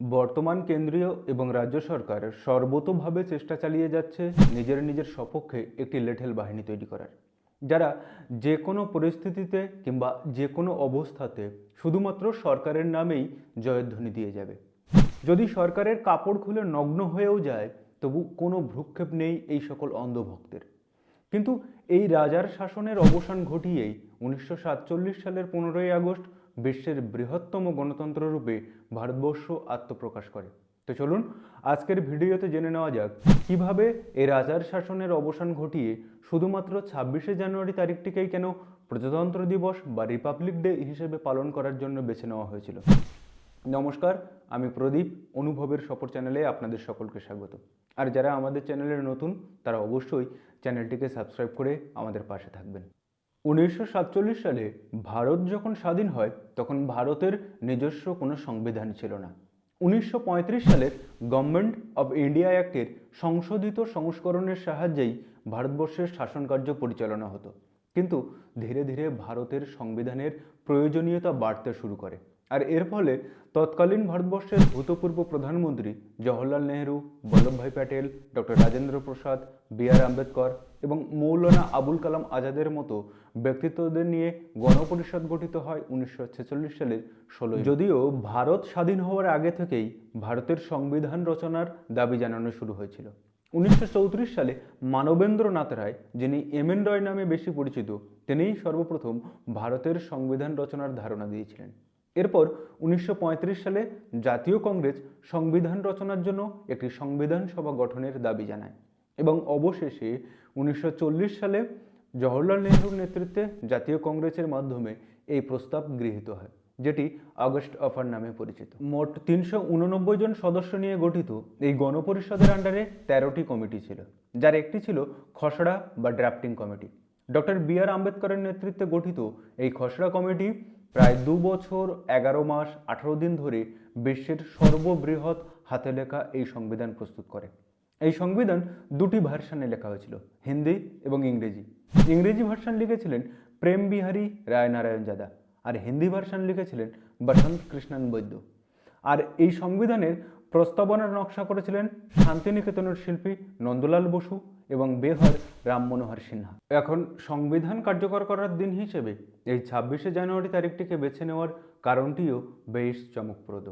বর্তমান কেন্দ্রীয় এবং রাজ্য সরকার সর্বতোভাবে চেষ্টা চালিয়ে যাচ্ছে নিজের নিজের সপক্ষে একটি লেঠেল বাহিনী তৈরি করার। যারা যে কোনো পরিস্থিতিতে কিংবা যে কোনো অবস্থাতে শুধুমাত্র সরকারের নামেই জয়ধ্বনি দিয়ে যাবে। যদি সরকারের কাপড় খুলে নগ্ন হয়েও যায়, তবু কোনো ভ্রুক্ষেপ নেই এই সকল অন্ধভক্তের। কিন্তু এই রাজার শাসনের অবসান ঘটিয়েই উনিশশো সাতচল্লিশ সালের পনেরোই আগস্ট বিশ্বের বৃহত্তম গণতন্ত্র রূপে ভারতবর্ষ আত্মপ্রকাশ করে। তো চলুন, আজকের ভিডিওতে জেনে নেওয়া যাক, কীভাবে এই রাজার শাসনের অবসান ঘটিয়ে শুধুমাত্র ছাব্বিশে জানুয়ারি তারিখটিকেই কেন প্রজাতন্ত্র দিবস বা রিপাবলিক ডে হিসেবে পালন করার জন্য বেছে নেওয়া হয়েছিল। নমস্কার, আমি প্রদীপ, অনুভবের সফর চ্যানেলে আপনাদের সকলকে স্বাগত। আর যারা আমাদের চ্যানেলের নতুন, তারা অবশ্যই চ্যানেলটিকে সাবস্ক্রাইব করে আমাদের পাশে থাকবেন। উনিশশো সাতচল্লিশ সালে ভারত যখন স্বাধীন হয়, তখন ভারতের নিজস্ব কোনো সংবিধান ছিল না। উনিশশো পঁয়ত্রিশ সালের গভর্নমেন্ট অব ইন্ডিয়া অ্যাক্টের সংশোধিত সংস্করণের সাহায্যেই ভারতবর্ষের শাসনকার্য পরিচালনা হতো। কিন্তু ধীরে ধীরে ভারতের সংবিধানের প্রয়োজনীয়তা বাড়তে শুরু করে। আর এর ফলে তৎকালীন ভারতবর্ষের ভূতপূর্ব প্রধানমন্ত্রী Jawaharlal Nehru Vallabhbhai Patel, doctor Rajendra Prasad, B R Ambedkar এবং মৌলানা আবুল কালাম আজাদের মতো ব্যক্তিত্বদের নিয়ে গণপরিষদ গঠিত হয় উনিশশো ছেচল্লিশ সালের ষোলো যদিও ভারত স্বাধীন হওয়ার আগে থেকেই ভারতের সংবিধান রচনার দাবি জানানো শুরু হয়েছিল। উনিশশো চৌত্রিশ সালে মানবেন্দ্রনাথ রায়, যিনি এমএন রয় নামে বেশি পরিচিত, তিনিই সর্বপ্রথম ভারতের সংবিধান রচনার ধারণা দিয়েছিলেন। এরপর উনিশশো পঁয়ত্রিশ সালে জাতীয় কংগ্রেস সংবিধান রচনার জন্য একটি সংবিধান সভা গঠনের দাবি জানায় এবং অবশেষে উনিশশো চল্লিশ সালে জওহরলাল নেহরুর নেতৃত্বে জাতীয় কংগ্রেসের মাধ্যমে এই প্রস্তাব গৃহীত হয়, যেটি আগস্ট অফার নামে পরিচিত। মোট তিনশো উননব্বই জন সদস্য নিয়ে গঠিত এই গণপরিষদের আন্ডারে তেরোটি কমিটি ছিল, যার একটি ছিল খসড়া বা drafting committee. Doctor B R আম্বেদকরের নেতৃত্বে গঠিত এই খসড়া কমিটি প্রায় দু বছর, এগারো মাস, আঠারো দিন ধরে বিশ্বের সর্ববৃহৎ হাতে লেখা এই সংবিধান প্রস্তুত করে। এই সংবিধান দুটি ভার্সানে লেখা হয়েছিল, হিন্দি এবং ইংরেজি। ইংরেজি ভার্সান লিখেছিলেন প্রেম বিহারী রায়নারায়ণ যাদা আর হিন্দি ভার্সান লিখেছিলেন বসন্ত কৃষ্ণান বৈদ্য। আর এই সংবিধানের প্রস্তাবনার নকশা করেছিলেন শান্তিনিকেতনের শিল্পী নন্দলাল বসু এবং বেহার রাম মনোহর সিনহা। এখন সংবিধান কার্যকর করার দিন হিসেবে এই ছাব্বিশে জানুয়ারি তারিখটিকে বেছে নেওয়ার কারণটিও বেশ চমকপ্রদ।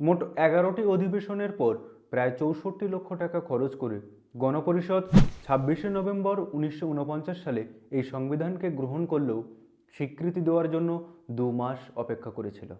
মোট এগারোটি অধিবেশনের পর প্রায় চৌষট্টি লক্ষ টাকা খরচ করে গণপরিষদ ছাব্বিশে নভেম্বর উনিশশো ঊনপঞ্চাশ সালে এই সংবিধানকে গ্রহণ করলেও স্বীকৃতি দেওয়ার জন্য দু মাস অপেক্ষা করেছিল।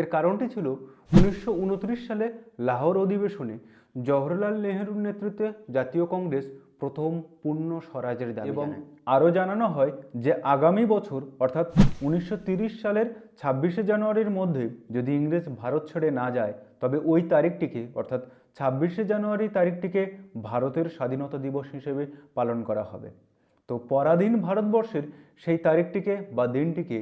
এর কারণটি ছিল উনিশশো উনত্রিশ সালে লাহোর অধিবেশনে জওহরলাল নেহরুর নেতৃত্বে জাতীয় কংগ্রেস প্রথম পূর্ণ স্বরাজের দাবি এবং আরও জানানো হয় যে আগামী বছর অর্থাৎ উনিশশো সালের ছাব্বিশে জানুয়ারির মধ্যে যদি ইংরেজ ভারত ছেড়ে না যায় তবে ওই তারিখটিকে অর্থাৎ ছাব্বিশে জানুয়ারি তারিখটিকে ভারতের স্বাধীনতা দিবস হিসেবে পালন করা হবে। তো পরাধীন ভারতবর্ষের সেই তারিখটিকে বা দিনটিকে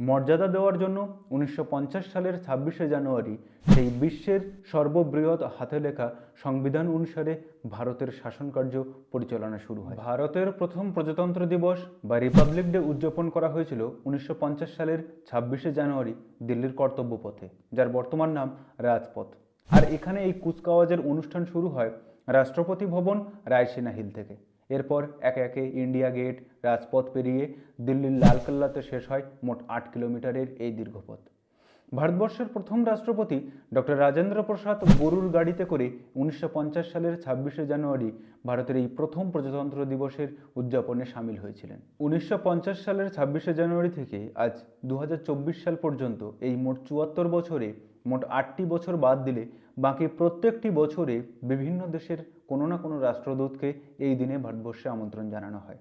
মর্যাদা দেওয়ার জন্য উনিশশো পঞ্চাশ সালের ছাব্বিশে জানুয়ারি সেই বিশ্বের সর্ববৃহৎ হাতে লেখা সংবিধান অনুসারে ভারতের শাসনকার্য পরিচালনা শুরু হয়। ভারতের প্রথম প্রজাতন্ত্র দিবস বা রিপাবলিক ডে উদযাপন করা হয়েছিল উনিশশো পঞ্চাশ সালের ছাব্বিশে জানুয়ারি দিল্লির কর্তব্য পথে, যার বর্তমান নাম রাজপথ। আর এখানে এই কুচকাওয়াজের অনুষ্ঠান শুরু হয় রাষ্ট্রপতি ভবন রায়সেনা হিল থেকে। এরপর একে একে ইন্ডিয়া গেট রাজপথ পেরিয়ে দিল্লির লালকেল্লাতে শেষ হয় মোট আট কিলোমিটারের এই দীর্ঘপথ। ভারতবর্ষের প্রথম রাষ্ট্রপতি ডক্টর রাজেন্দ্র প্রসাদ গরুর গাড়িতে করে উনিশশো পঞ্চাশ সালের ছাব্বিশে জানুয়ারি ভারতের এই প্রথম প্রজাতন্ত্র দিবসের উদযাপনে সামিল হয়েছিলেন। উনিশশো পঞ্চাশ সালের ছাব্বিশে জানুয়ারি থেকে আজ দু হাজার চব্বিশ সাল পর্যন্ত এই মোট চুয়াত্তর বছরে মোট আটটি বছর বাদ দিলে বাকি প্রত্যেকটি বছরে বিভিন্ন দেশের কোনো না কোনো রাষ্ট্রদূতকে এই দিনে ভারতবর্ষে আমন্ত্রণ জানানো হয়।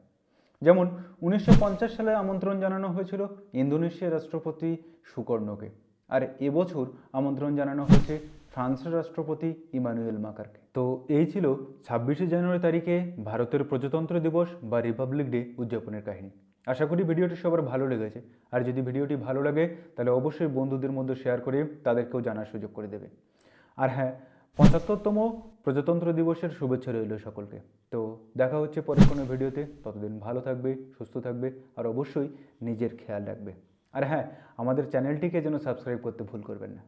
যেমন উনিশশো পঞ্চাশ সালে আমন্ত্রণ জানানো হয়েছিল ইন্দোনেশিয়ার রাষ্ট্রপতি সুকর্ণকে। আর এবছর আমন্ত্রণ জানানো হয়েছে ফ্রান্সের রাষ্ট্রপতি ইমানুয়েল মাকারকে তো এই ছিল ছাব্বিশে জানুয়ারি তারিখে ভারতের প্রজাতন্ত্র দিবস বা রিপাবলিক ডে উদযাপনের কাহিনী। আশা করি ভিডিওটি সবার ভালো লেগেছে। আর যদি ভিডিওটি ভালো লাগে, তাহলে অবশ্যই বন্ধুদের মধ্যে শেয়ার করে তাদেরকেও জানার সুযোগ করে দেবে। আর হ্যাঁ পঁচাত্তরতম প্রজাতন্ত্র দিবসের শুভেচ্ছা রইল সকলকে। তো দেখা হচ্ছে পরের কোনো ভিডিওতে। ততদিন ভালো থাকবে, সুস্থ থাকবে, আর অবশ্যই নিজের খেয়াল রাখবে। আর হ্যাঁ আমাদের চ্যানেলটিকে যেন সাবস্ক্রাইব করতে ভুল করবেন না।